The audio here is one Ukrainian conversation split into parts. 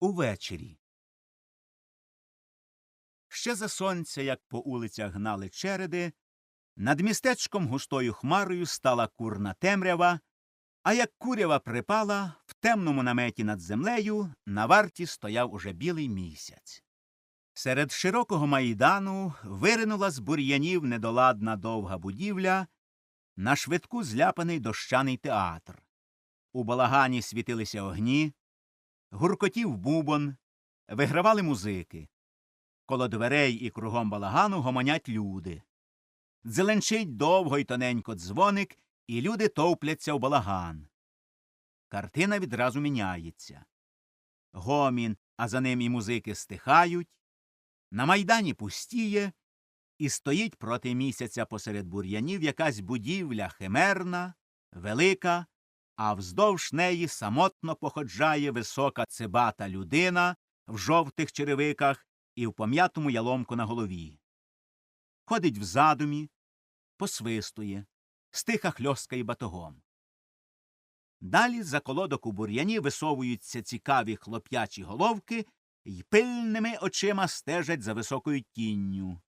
Увечері. Ще за сонця, як по улицях гнали череди, над містечком густою хмарою стала курна темрява, а як курява припала, в темному наметі над землею на варті стояв уже білий місяць. Серед широкого майдану виринула з бур'янів недоладна довга будівля, на швидку зляпаний дощаний театр. У балагані світилися огні, гуркотів бубон, вигравали музики. Коло дверей і кругом балагану гомонять люди. Дзеленчить довго й тоненько дзвоник, і люди товпляться в балаган. Картина відразу міняється. Гомін, а за ним і музики стихають. На майдані пустіє, і стоїть проти місяця посеред бур'янів якась будівля химерна, велика, а вздовж неї самотно походжає висока цибата людина в жовтих черевиках і в пом'ятому яломку на голові. Ходить в задумі, посвистує, стиха хльоскає батогом. Далі за колодок у бур'яні висовуються цікаві хлоп'ячі головки й пильними очима стежать за високою тінню.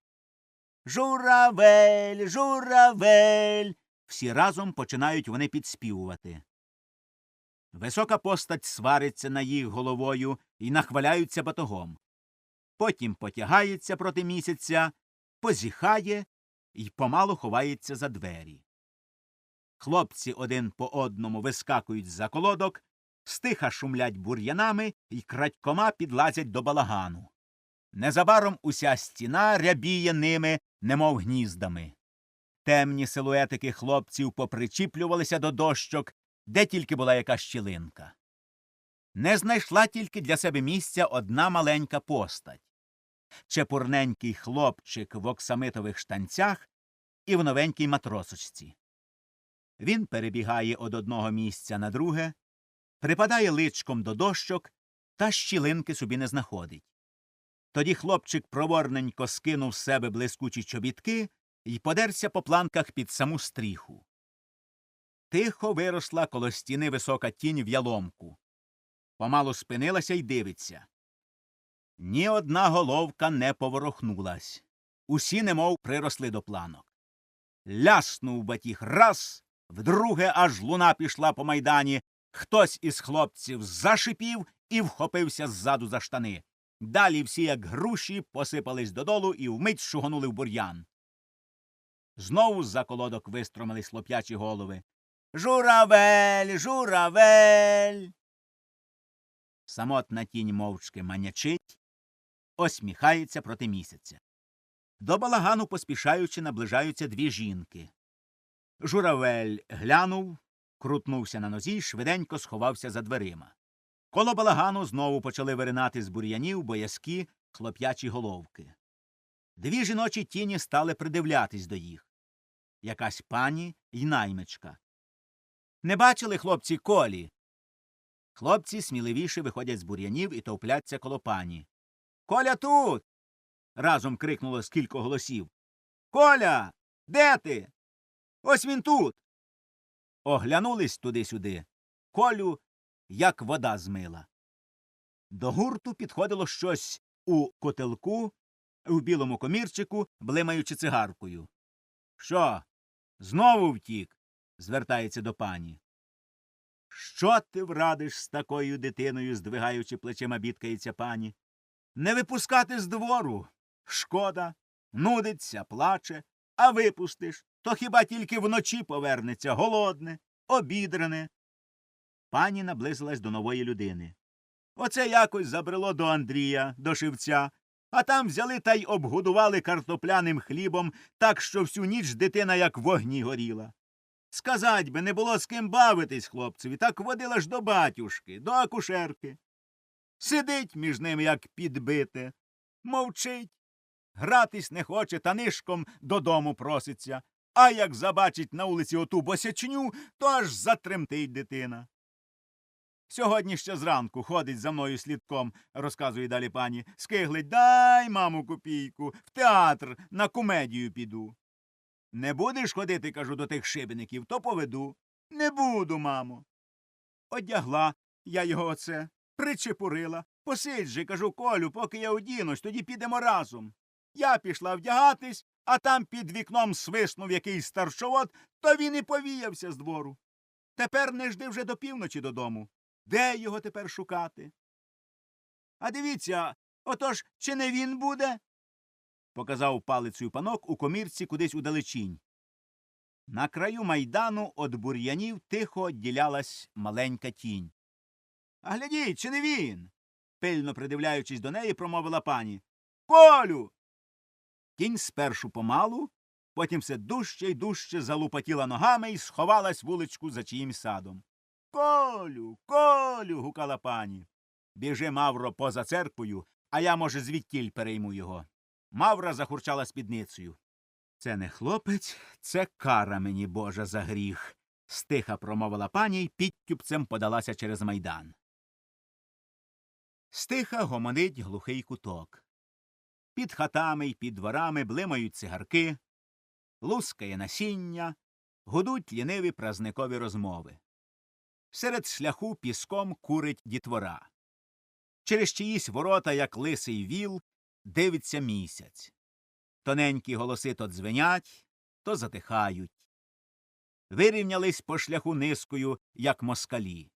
Журавель, журавель. Всі разом починають вони підспівувати. Висока постать свариться на їх головою і нахваляються батогом. Потім потягається проти місяця, позіхає і помалу ховається за двері. Хлопці один по одному вискакують за колодок, стиха шумлять бур'янами і крадькома підлазять до балагану. Незабаром уся стіна рябіє ними, немов гніздами. Темні силуетики хлопців попричіплювалися до дощок, де тільки була яка щілинка. Не знайшла тільки для себе місця одна маленька постать чепурненький хлопчик в оксамитових штанцях і в новенькій матросочці. Він перебігає од одного місця на друге, припадає личком до дощок та щілинки собі не знаходить. Тоді хлопчик проворненько скинув з себе блискучі чобітки і подерся по планках під саму стріху. Тихо виросла коло стіни висока тінь в яломку. Помалу спинилася й дивиться. Ні одна головка не поворохнулась. Усі немов приросли до планок. Ляснув батіг раз, вдруге аж луна пішла по майдані. Хтось із хлопців зашипів і вхопився ззаду за штани. Далі всі, як груші, посипались додолу і вмить шугонули в бур'ян. Знову з-за колодок вистромились хлоп'ячі голови. Журавель, журавель. Самотна тінь мовчки манячить, осміхається проти місяця. До балагану поспішаючи наближаються дві жінки. Журавель глянув, крутнувся на нозі швиденько сховався за дверима. Коло балагану знову почали виринати з бур'янів боязкі хлоп'ячі головки. Дві жіночі тіні стали придивлятись до їх. Якась пані й наймичка. Не бачили хлопці колі. Хлопці сміливіше виходять з бур'янів і товпляться коло пані. Коля тут. разом крикнуло з кілька голосів. Коля. Де ти? Ось він тут. Оглянулись туди-сюди. Колю, як вода змила. До гурту підходило щось у котелку, в білому комірчику, блимаючи цигаркою. Що? Знову втік? Звертається до пані. Що ти врадиш з такою дитиною, здвигаючи плечима, бідкається пані? Не випускати з двору. Шкода, нудиться, плаче, а випустиш, то хіба тільки вночі повернеться голодне, обідрене. Пані наблизилась до нової людини. Оце якось забрело до Андрія, до шивця, а там взяли та й обгодували картопляним хлібом, так що всю ніч дитина як вогні горіла. Сказать би, не було з ким бавитись хлопцеві, так водила ж до батюшки, до акушерки. Сидить між ними, як підбите, мовчить, гратись не хоче та нишком додому проситься, а як забачить на вулиці оту босячню, то аж затремтить дитина. Сьогодні ще зранку ходить за мною слідком, розказує далі пані, скиглить дай, маму, копійку, в театр на комедію піду. Не будеш ходити, кажу, до тих шибеників, то поведу. Не буду, мамо. Одягла я його оце, Причепурила. Посидь же, кажу, Колю, поки я одінусь, тоді підемо разом. Я пішла вдягатись, а там під вікном свиснув якийсь старшовод, то він і повіявся з двору. Тепер не жди вже до півночі додому. Де його тепер шукати? А дивіться, отож, чи не він буде? Показав палицею панок у комірці кудись удалечінь. На краю майдану од бур'янів тихо відділялась маленька тінь. А глядіть, чи не він? пильно придивляючись до неї, промовила пані. Колю. Тінь спершу помалу, потім все дужче й дужче залупатіла ногами і сховалась вуличку за чиїмсь садом. Колю, колю. гукала пані. Біжи, Мавро, поза церквою, а я, може, звідтіль перейму його. Мавра захурчала спідницею. Це не хлопець, це кара мені божа за гріх. стиха промовила пані й підтюпцем подалася через майдан. Стиха гомонить глухий куток. Під хатами й під дворами блимають цигарки, лускає насіння, гудуть ліниві празникові розмови. Серед шляху піском курить дітвора. Через чиїсь ворота, як лисий віл, дивиться місяць. Тоненькі голоси то дзвенять, то затихають. Вирівнялись по шляху низкою, як москалі.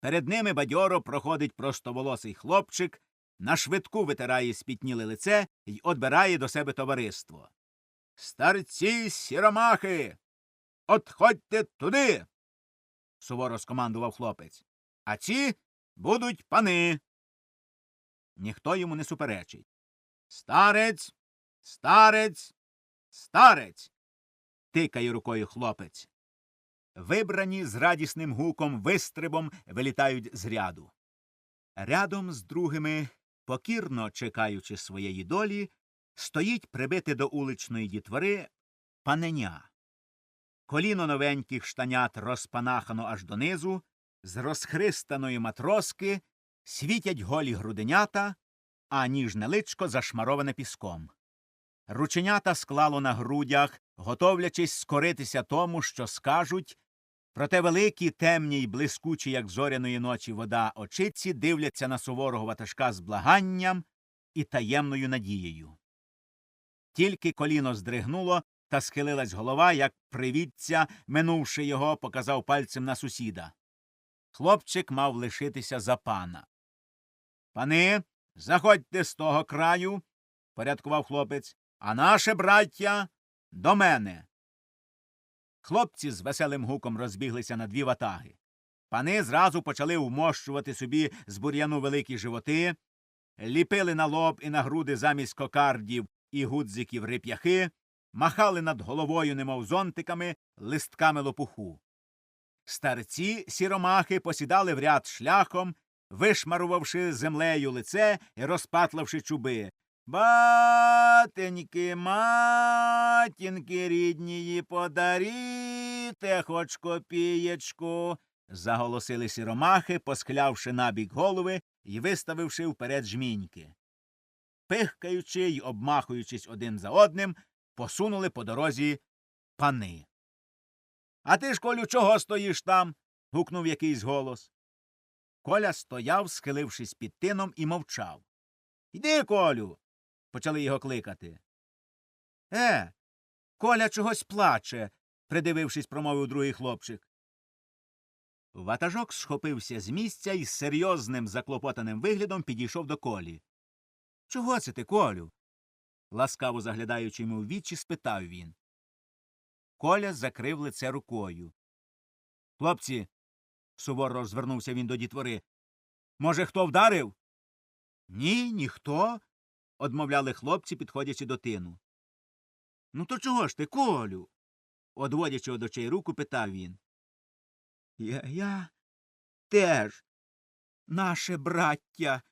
Перед ними бадьоро проходить простоволосий хлопчик, на швидку витирає спітніле лице й одбирає до себе товариство. Старці сіромахи. Отходьте туди. суворо скомандував хлопець. А ці будуть пани. Ніхто йому не суперечить. Старець, старець, старець. тикає рукою хлопець. Вибрані з радісним гуком вистрибом вилітають з ряду. Рядом з другими, покірно чекаючи своєї долі, стоїть прибите до уличної дітвори паненя. Коліно новеньких штанят розпанахано аж донизу, з розхристаної матроски світять голі груденята, а ніжне личко зашмароване піском. Рученята склало на грудях, готовлячись скоритися тому, що скажуть, проте великі, темні й блискучі, як зоряної ночі вода, очиці дивляться на суворого ватажка з благанням і таємною надією. Тільки коліно здригнуло, та схилилась голова, як привідця, минувши його, показав пальцем на сусіда. Хлопчик мав лишитися за пана. Пани, заходьте з того краю, порядкував хлопець, а наше браття до мене. Хлопці з веселим гуком розбіглися на дві ватаги. Пани зразу почали вмощувати собі з бур'яну великі животи, ліпили на лоб і на груди замість кокардів і гудзиків рип'яхи, махали над головою, немов зонтиками, листками лопуху. Старці сіромахи посідали в ряд шляхом, вишмарувавши землею лице і розпатлавши чуби. Батеньки, матінки ріднії, подаріте хоч копієчку. заголосили сіромахи, посклявши набік голови і виставивши вперед жміньки. Пихкаючи й обмахуючись один за одним, посунули по дорозі пани. А ти ж, Колю, чого стоїш там? гукнув якийсь голос. Коля стояв, схилившись під тином, і мовчав. Йди, Колю. почали його кликати. Е, Коля чогось плаче, придивившись, промовив другий хлопчик. Ватажок схопився з місця і з серйозним заклопотаним виглядом підійшов до колі. Чого це ти, Колю? ласкаво заглядаючи йому в вічі, спитав він. Коля закрив лице рукою. Хлопці, суворо звернувся він до дітвори. Може, хто вдарив? Ні, ніхто, одмовляли хлопці, підходячи до тину. Ну, то чого ж ти, Колю? одводячи од очей руку, питав він. Я, я теж, наше браття,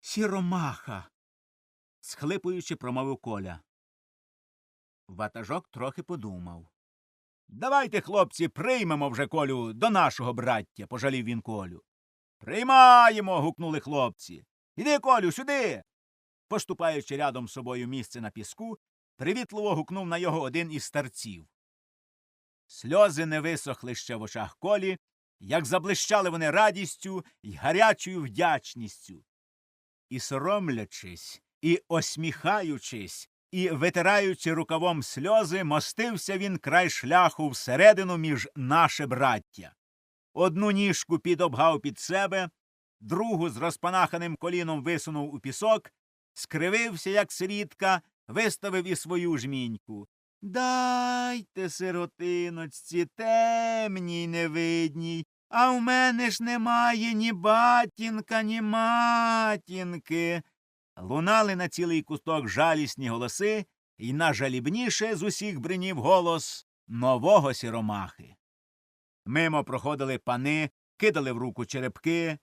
сіромаха, схлипуючи, промовив Коля. Ватажок трохи подумав. Давайте, хлопці, приймемо вже колю до нашого браття, пожалів він колю. Приймаємо. гукнули хлопці. Іди, колю, сюди. Поступаючи рядом з собою місце на піску, привітливо гукнув на його один із старців. Сльози не висохли ще в очах колі, як заблищали вони радістю й гарячою вдячністю. І соромлячись, і осміхаючись, і витираючи рукавом сльози, мостився він край шляху всередину між наше браття. Одну ніжку підобгав під себе, другу з розпанаханим коліном висунув у пісок, скривився, як сирітка, виставив і свою жміньку. Дайте, сиротиночці, темній невидній, а в мене ж немає ні батінка, ні матінки. Лунали на цілий кусток жалісні голоси, і найжалібніше з усіх бринів голос нового сіромахи. Мимо проходили пани, кидали в руку черепки,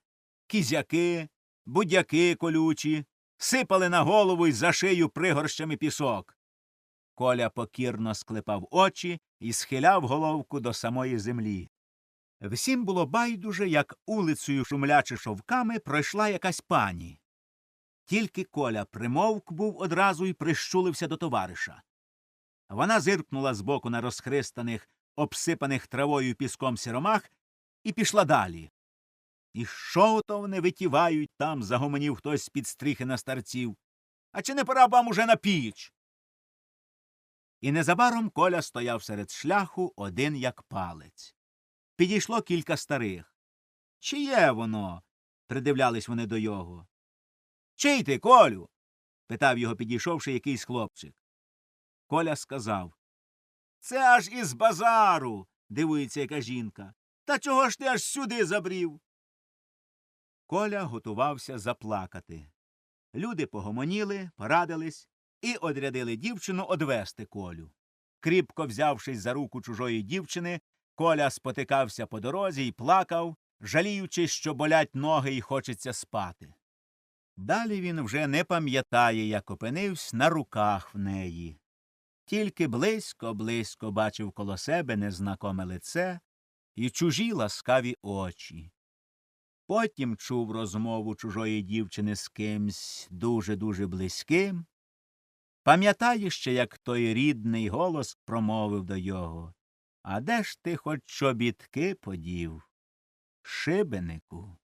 кізяки, будяки колючі, сипали на голову й за шию пригорщами пісок. Коля покірно склепав очі і схиляв головку до самої землі. Всім було байдуже, як улицею шумлячи шовками пройшла якась пані. Тільки Коля примовк був одразу й прищулився до товариша. Вона зиркнула збоку на розхристаних, обсипаних травою піском сіромах і пішла далі. І що то вони витівають там, загомонів хтось з-під стріхи на старців. А чи не пора вам уже на піч? І незабаром Коля стояв серед шляху один як палець. Підійшло кілька старих. Чиє воно? придивлялись вони до його. Чий ти, Колю? питав його, підійшовши якийсь хлопчик. Коля сказав. Це аж із базару. дивується яка жінка. Та чого ж ти аж сюди забрів? Коля готувався заплакати. Люди погомоніли, порадились і одрядили дівчину одвести Колю. Кріпко взявшись за руку чужої дівчини, Коля спотикався по дорозі і плакав, жаліючи, що болять ноги і хочеться спати. Далі він вже не пам'ятає, як опинився на руках в неї. Тільки близько близько бачив коло себе незнакоме лице і чужі ласкаві очі. Потім чув розмову чужої дівчини з кимсь дуже дуже близьким. Пам'ятає ще, як той рідний голос промовив до його А де ж ти хоч чобітки подів? Шибенику.